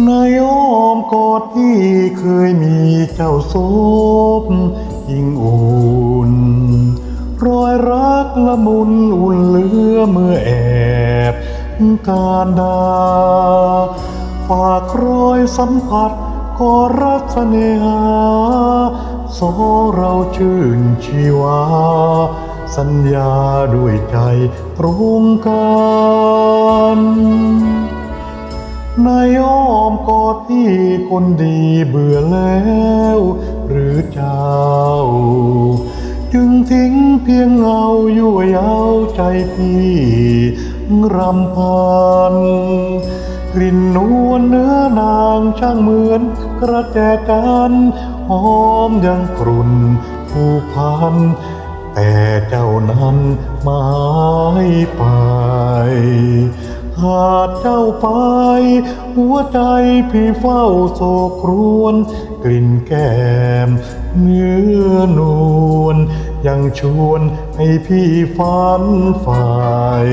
ในอ้อมกอดที่เคยมีเจ้าโซบยิ่งอุ่น รอยรักละมุนอุ่นเลือเมื่อแอบการดา ฝากรอยสัมผัสก็รักเสน่หาสอเราชื่นชีวา สัญญาด้วยใจตรงกัน ในอ้อมกอดที่คนดีเบื่อแล้ว หรือเจ้า จึงทิ้งเพียงเงายั่วยาวใจพี่รำพัน กลิ่นนวลเนื้อนางช่างเหมือนกระแจกันหอมยังกรุ่นผูกพัน แต่เจ้านั้นไม่ไป หากเจ้าไป หัวใจพี่เฝ้าโศกครวญกลิ่นแก้มเนื้อนวลยังชวนให้พี่ฝันฝ่าย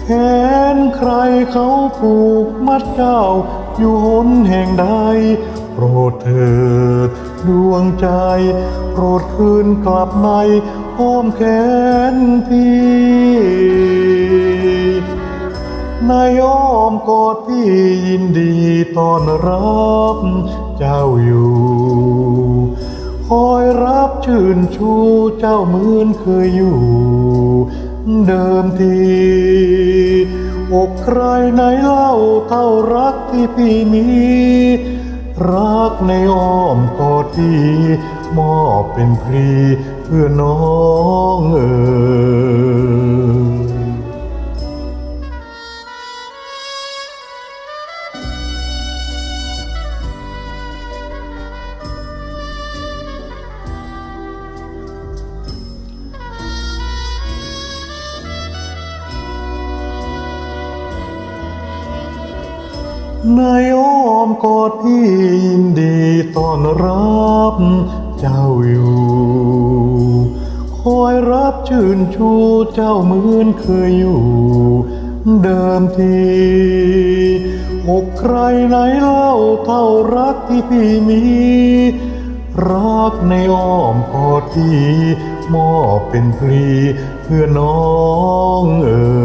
แขนใครเขาผูกมัดเจ้า อยู่หนแห่งใดโปรดเถิดดวงใจ โปรดคืนกลับในอ้อมแขนพี่ ในอ้อมกอดพี่ยินดีต้อนรับเจ้าอยู่ คอยรับชื่นชูเจ้าเหมือนเคยอยู่ เดิมทีอกใครไหนเล่าเท่ารักที่พี่มี รักในอ้อมกอดที่มอบเป็นพรีเพื่อน้องเอ๋ย ในอ้อมกอดพี่ยินดีต้อนรับเจ้าอยู่ คอยรับชื่นชูเจ้าเหมือนเคยอยู่ เดิมทีอกใครไหนเล่าเท่ารักที่พี่มี รักในอ้อมกอดที่มอบเป็นพลีเพื่อน้องเอ๋ย